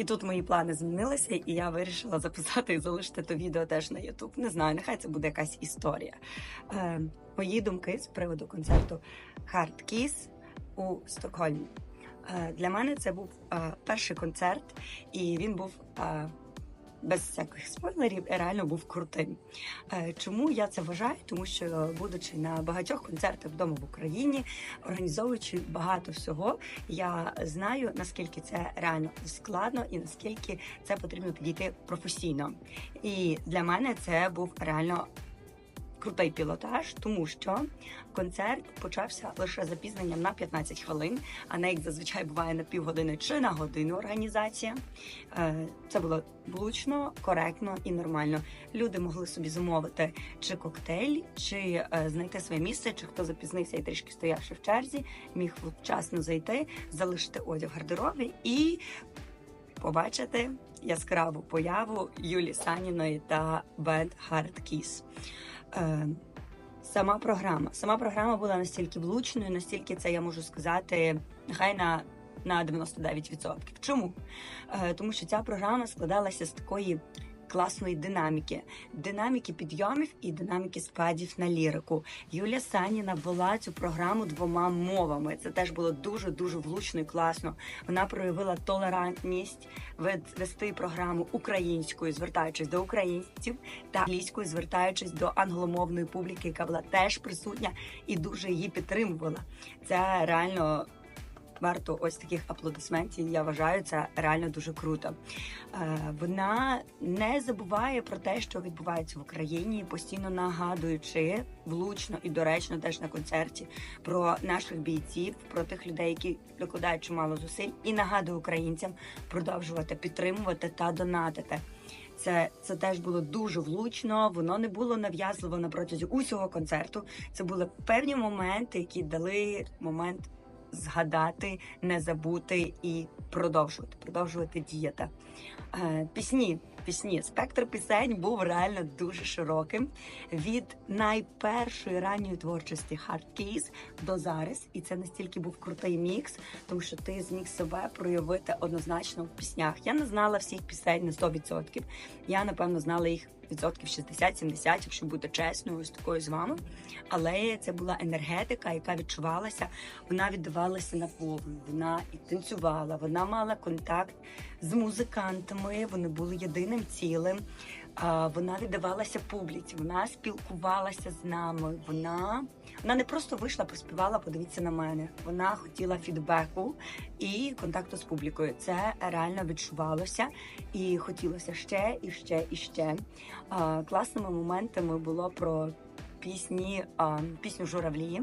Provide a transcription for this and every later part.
І тут мої плани змінилися, і я вирішила записати і залишити то відео теж на YouTube. Не знаю, нехай це буде якась історія. Е, мої думки з приводу концерту Hard Kiss у Стокгольмі. Е, для мене це був е, перший концерт, і він був. Е, без всяких спойлерів реально був крутим. Е, Чому я це вважаю? Тому що, будучи на багатьох концертах вдома в Україні, організовуючи багато всього, я знаю наскільки це реально складно і наскільки це потрібно підійти професійно. І для мене це був реально. Крутий пілотаж, тому що концерт почався лише запізненням на 15 хвилин, а не як зазвичай буває на півгодини чи на годину організація. Е, Це було влучно, коректно і нормально. Люди могли собі замовити чи коктейль, чи е, знайти своє місце, чи хто запізнився і трішки стоявши в черзі, міг вчасно зайти, залишити одяг в гардеробі і побачити яскраву появу Юлі Саніної та бенд Hard Kiss. Е, Сама програма. Сама програма була настільки влучною, настільки це я можу сказати, нехай на, на 99%. Чому? Е, тому що ця програма складалася з такої класної динаміки, динаміки підйомів і динаміки спадів на лірику. Юлія Саніна вела цю програму двома мовами. Це теж було дуже дуже влучно і класно. Вона проявила толерантність вести програму українською, звертаючись до українців, та англійською, звертаючись до англомовної публіки, яка була теж присутня і дуже її підтримувала. Це реально. Варто ось таких аплодисментів. Я вважаю, це реально дуже круто. Е, Вона не забуває про те, що відбувається в Україні, постійно нагадуючи влучно і доречно теж на концерті про наших бійців, про тих людей, які докладають чимало зусиль, і нагадує українцям продовжувати підтримувати та донатити. Це, це теж було дуже влучно. Воно не було нав'язливо на протязі усього концерту. Це були певні моменти, які дали момент згадати, не забути і продовжувати, продовжувати діяти. Е, Пісні, пісні, спектр пісень був реально дуже широким від найпершої ранньої творчості Hard Keys до зараз. І це настільки був крутий мікс, тому що ти зміг себе проявити однозначно в піснях. Я не знала всіх пісень на 100%. Я напевно знала їх відсотків 60-70, якщо бути чесною з такою з вами. Але це була енергетика, яка відчувалася. Вона віддавалася на повну, Вона і танцювала, вона мала контакт з музикантами. Вони були єдиним цілим. Вона віддавалася публіці, вона спілкувалася з нами. Вона вона не просто вийшла, поспівала, подивіться на мене. Вона хотіла фідбеку і контакту з публікою. Це реально відчувалося і хотілося ще і ще і ще. Класними моментами було про пісні, пісню Журавлі.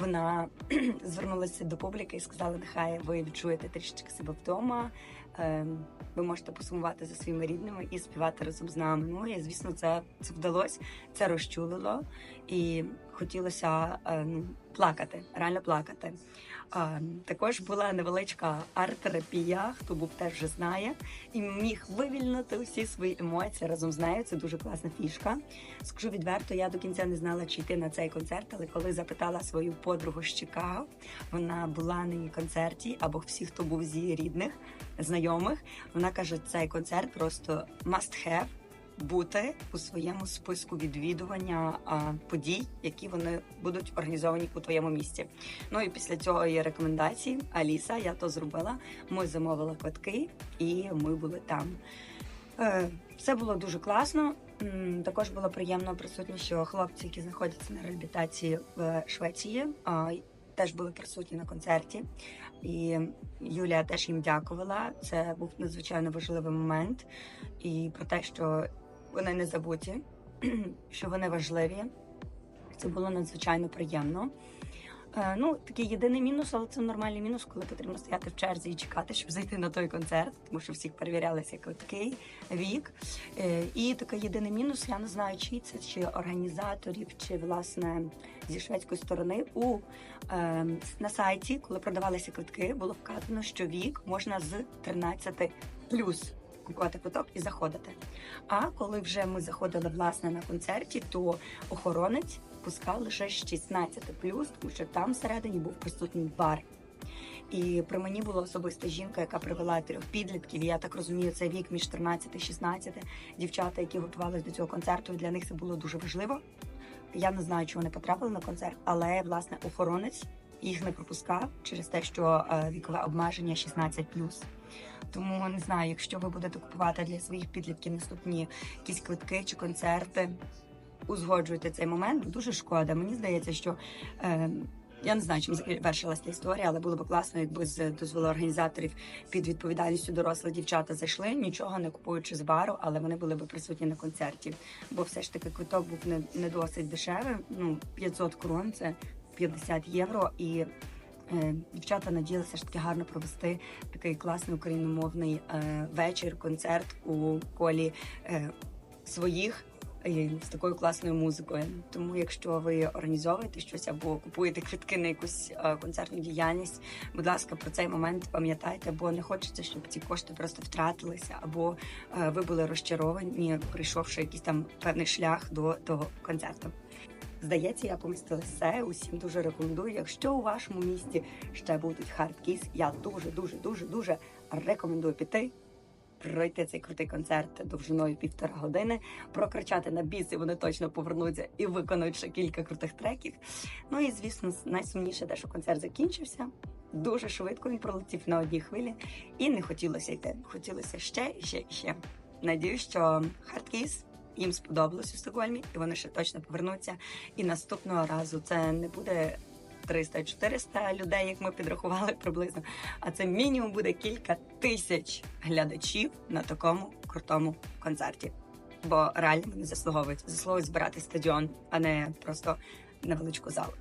Вона звернулася до публіки і сказала: нехай ви відчуєте трішечки себе вдома. Е, Ви можете посумувати за своїми рідними і співати разом з нами. Ну і звісно, це, це вдалося, це розчулило, і хотілося е, ну, плакати, реально плакати. Також була невеличка арт-терапія, хто був теж вже знає, і міг вивільнити усі свої емоції разом з нею. Це дуже класна фішка. Скажу відверто, я до кінця не знала, чи йти на цей концерт, але коли запитала свою подругу з Чикаго, вона була на її концерті, або всі, хто був з її рідних, знайомих, вона каже, цей концерт просто must have бути у своєму списку відвідування подій, які вони будуть організовані у твоєму місті. Ну і після цього є рекомендації. Аліса, я то зробила. Ми замовили квитки, і ми були там. Е, Все було дуже класно. Також було приємно присутні, що хлопці, які знаходяться на реабілітації в Швеції, теж були присутні на концерті. І Юлія теж їм дякувала. Це був надзвичайно важливий момент. І про те, що вони не забуті, що вони важливі. Це було надзвичайно приємно. Е, Ну, такий єдиний мінус, але це нормальний мінус, коли потрібно стояти в черзі і чекати, щоб зайти на той концерт, тому що всіх перевірялися квитки, вік. Е, І такий єдиний мінус, я не знаю, чи це чи організаторів, чи власне зі шведської сторони. У е, на сайті, коли продавалися квитки, було вказано, що вік можна з 13 плюс купувати квиток і заходити. А коли вже ми заходили власне на концерті, то охоронець пускав лише 16 тому що там всередині був присутній бар. І при мені була особиста жінка, яка привела трьох підлітків. Я так розумію, це вік між 13 і 16. Дівчата, які готувалися до цього концерту, для них це було дуже важливо. Я не знаю, чи вони потрапили на концерт, але власне охоронець їх не пропускав через те, що е, вікове обмеження 16+. Тому не знаю, якщо ви будете купувати для своїх підлітків наступні якісь квитки чи концерти, узгоджуйте цей момент. Дуже шкода. Мені здається, що е, я не знаю, чим завершилася історія, але було б класно, якби з дозволу організаторів під відповідальністю дорослих дівчата зайшли, нічого не купуючи з бару, але вони були б присутні на концерті. Бо все ж таки квиток був не, не досить дешевий. Ну 500 крон це 50 євро і. Е, Дівчата надіялися ж таки гарно провести такий класний україномовний е, вечір, концерт у колі е, своїх з такою класною музикою. Тому, якщо ви організовуєте щось або купуєте квитки на якусь е, концертну діяльність, будь ласка, про цей момент пам'ятайте, бо не хочеться, щоб ці кошти просто втратилися, або е, ви були розчаровані, прийшовши якийсь там певний шлях до того концерту. Здається, я помістила все. Усім дуже рекомендую. Якщо у вашому місті ще будуть хардкіс, я дуже, дуже, дуже, дуже рекомендую піти. Пройти цей крутий концерт довжиною півтора години, прокричати на біс, і вони точно повернуться і виконують ще кілька крутих треків. Ну і звісно, найсумніше те, що концерт закінчився. Дуже швидко він пролетів на одній хвилі, і не хотілося йти. Хотілося ще ще ще. Надію, що хардкіс їм сподобалось у Стокгольмі, і вони ще точно повернуться. І наступного разу це не буде 300-400 людей, як ми підрахували приблизно. А це мінімум буде кілька тисяч глядачів на такому крутому концерті. Бо реально вони заслуговують заслуговують збирати стадіон, а не просто невеличку залу.